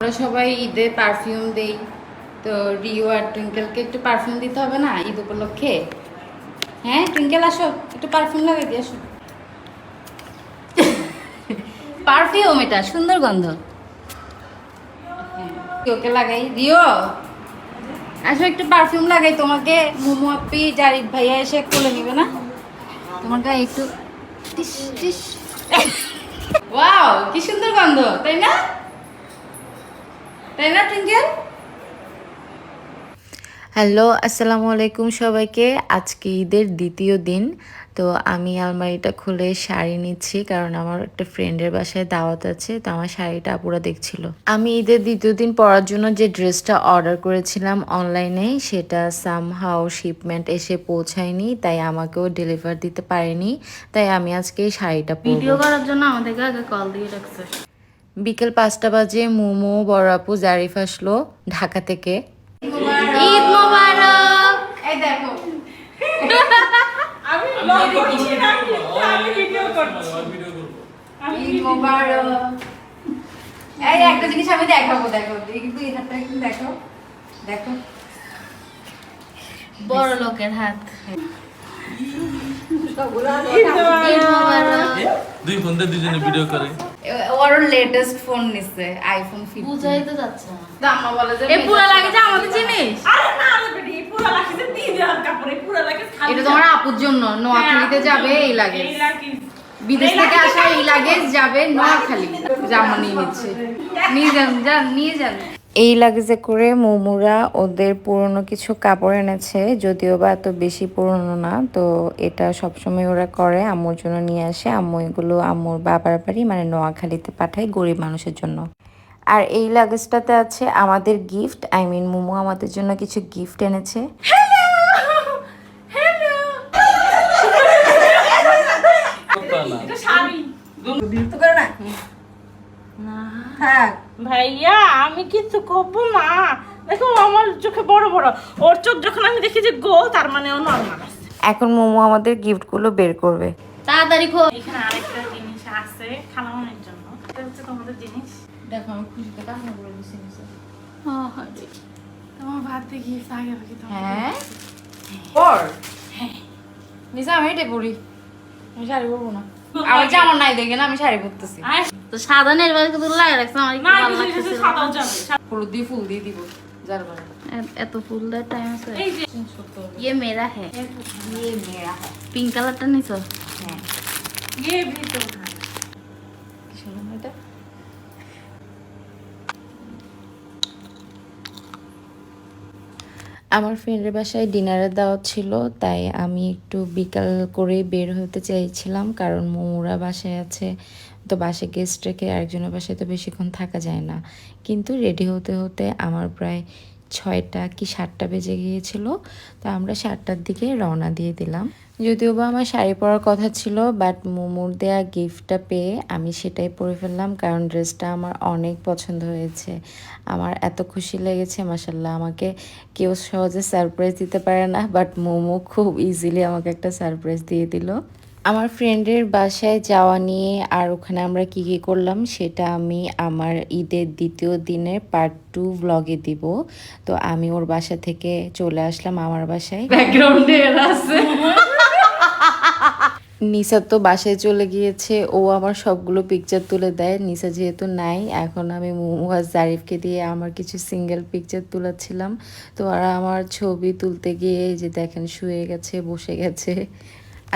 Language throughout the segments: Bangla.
আমরা সবাই ঈদে পারফিউম দেই। তো রিও আর টুইঙ্কেলকে একটু পারফিউম দিতে হবে না ঈদ উপলক্ষে? হ্যাঁ টুইঙ্কেল আসো। একটু পারফিউম লাগাই দিয়ে আসো। পারফিউম এটা সুন্দর গন্ধ। হ্যাঁ, ওকে লাগাই। রিও আসো একটু পারফিউম লাগাই। তোমাকে মোমো আপি জারিফ ভাইয়া এসে কোলে নিবে না? তোমার গায়ে একটু টিস টিস। ওয়াও কি সুন্দর গন্ধ তাই না? তাই না টুইঙ্কেল হ্যালো আসসালামু আলাইকুম সবাইকে। আজকে ঈদের দ্বিতীয় দিন তো আমি আলমারিটা খুলে শাড়ি নিচ্ছি কারণ আমার একটা ফ্রেন্ডের বাসায় দাওয়াত আছে তো আমার শাড়িটা আপুরা দেখছিল। আমি ঈদের দ্বিতীয় দিন পরার জন্য যে ড্রেসটা অর্ডার করেছিলাম অনলাইনে সেটা সামহাও শিপমেন্ট এসে পৌঁছায়নি তাই আমাকেও ডেলিভার দিতে পারেনি তাই আমি আজকে এই শাড়িটা ভিডিও করার জন্য আমাদেরকে আগে কল দিয়ে রাখছে বিকেল পাঁচটা বাজে মোমো বড় আপু জারিফ আসলো ঢাকা থেকে। ঈদ মোবারক! এই দেখো। ঈদ মোবারক। এই একটা জিনিস আমি দেখাবো দেখো কিন্তু এই হাতটা একটু দেখো। দেখো। বড় লোকের হাত। দুই ফোন দুজনে ভিডিও করে। ওর লেটেস্ট ফোন নিছে আইফোন 15 বুঝাই তো যাচ্ছে না। আম্মা বলে যে এই পুরা লাগে যে আমাদের জিনিস। এটা তোমার আপুর জন্য নোয়াখালীতে যাবে এই লাগে বিদেশ থেকে আসা এই লাগেজ যাবে নোয়াখালী। জামা নিয়ে নিচ্ছে। নিয়ে যান যান নিয়ে যান এই লাগেজে করে মোমোরা ওদের পুরনো কিছু কাপড় এনেছে যদিও বা এত বেশি পুরনো না। তো এটা সবসময় ওরা করে আম্মুর জন্য নিয়ে আসে। আম্মু এগুলো আম্মুর বাবার বাড়ি মানে নোয়াখালীতে পাঠায় গরিব মানুষের জন্য। আর এই লাগেজটাতে আছে আমাদের গিফট আই মিন মোমো আমাদের জন্য কিছু গিফট এনেছে। না। থাক ভাইয়া আমি কিছু করব না। দেখো আমার চোখে বড় বড়। ওর চোখ যখন আমি দেখি যে গোল তার মানে ও নর্মাল আছে। এখন মোমো আমাদের গিফটগুলো বের করবে। তাড়াতাড়ি খো। এখানে আরেকটা জিনিস আছে খালামনের জন্য। এটা হচ্ছে তোমাদের জিনিস। দেখো আমি খুশিতে কান্না করে দিছি নিচে। তোমার ভাত দেখি আগে আগে তোমার? হ্যাঁ। পর। নিচে আমি এটাই পড়ি আমি শাড়ি পরবো না। আমার জামা নাই দেখে না আমি শাড়ি পরতেছি। আয়, তো সাদা নেরবাজ কিন্তু লাগে রাখছে আমার একটু না ভালো কিছু কিছু লাগতেছিল সাদাও যাবে হলুদ দিয়ে ফুল দিয়ে দিব যার বারে এ- এত ফুল দেওয়ার টাইম আছে এই যে ইয়ে মেরা হ্যাঁ ये मेरा है পিঙ্ক কালারটা নিছো হ্যাঁ ये भी तो है। কি সুন্দর না এটা আমার ফ্রেন্ডের বাসায় ডিনারের দাওয়াত ছিল, তাই আমি একটু বিকাল করে বের হতে চাইছিলাম, কারণ মৌরা বাসায় আছে, তো বাসে গেস্ট রেখে আরেকজনের বাসায় তো বেশিক্ষণ থাকা যায় না। কিন্তু রেডি হতে হতে আমার প্রায় ছয়টা কি সাতটা বেজে গিয়েছিল, তো আমরা সাতটার দিকে রওনা দিয়ে দিলাম। যদিও বা আমার শাড়ি পরার কথা ছিল বাট মোমোর দেয়া গিফটটা পেয়ে আমি সেটাই পরে ফেললাম, কারণ ড্রেসটা আমার অনেক পছন্দ হয়েছে। আমার এত খুশি লেগেছে মাসাল্লাহ আমাকে কেউ সহজে সারপ্রাইজ দিতে পারে না বাট মোমো খুব ইজিলি আমাকে একটা সারপ্রাইজ দিয়ে দিল। আমার ফ্রেন্ডের বাসায় যাওয়া নিয়ে আর ওখানে আমরা কি কি করলাম সেটা আমি আমার ঈদের দ্বিতীয় দিনের পার্ট টু ব্লগে দিব। তো আমি ওর বাসা থেকে চলে আসলাম আমার বাসায়। ব্যাকগ্রাউন্ডে আছে। নিসা তো বাসায় চলে গিয়েছে ও আমার সবগুলো পিকচার তুলে দেয়। নিসা যেহেতু নাই এখন আমি মুহাজ জারিফকে দিয়ে আমার কিছু সিঙ্গেল পিকচার তুলাচ্ছিলাম তো ওরা আমার ছবি তুলতে গিয়ে যে দেখেন শুয়ে গেছে বসে গেছে।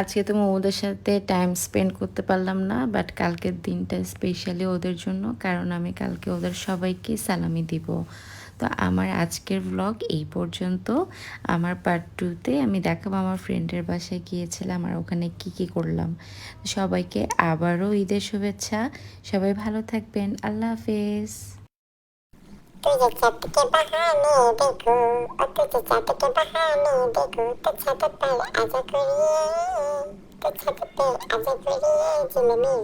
আজকে তো মোমোদের সাথে টাইম স্পেন্ড করতে পারলাম না বাট কালকের দিনটা স্পেশালি ওদের জন্য, কারণ আমি কালকে ওদের সবাইকে সালামি দিব। তো আমার আজকের ব্লগ এই পর্যন্ত। আমার পার্ট টুতে আমি দেখাবো আমার ফ্রেন্ডের বাসায় গিয়েছিলাম আর ওখানে কি কি করলাম। সবাইকে আবারও ঈদের শুভেচ্ছা। সবাই ভালো থাকবেন। আল্লাহ হাফেজ। तुझे छत के बहाने देखो और तुझे छत के बहाने देखो तो छत पर आजा करिए तो छत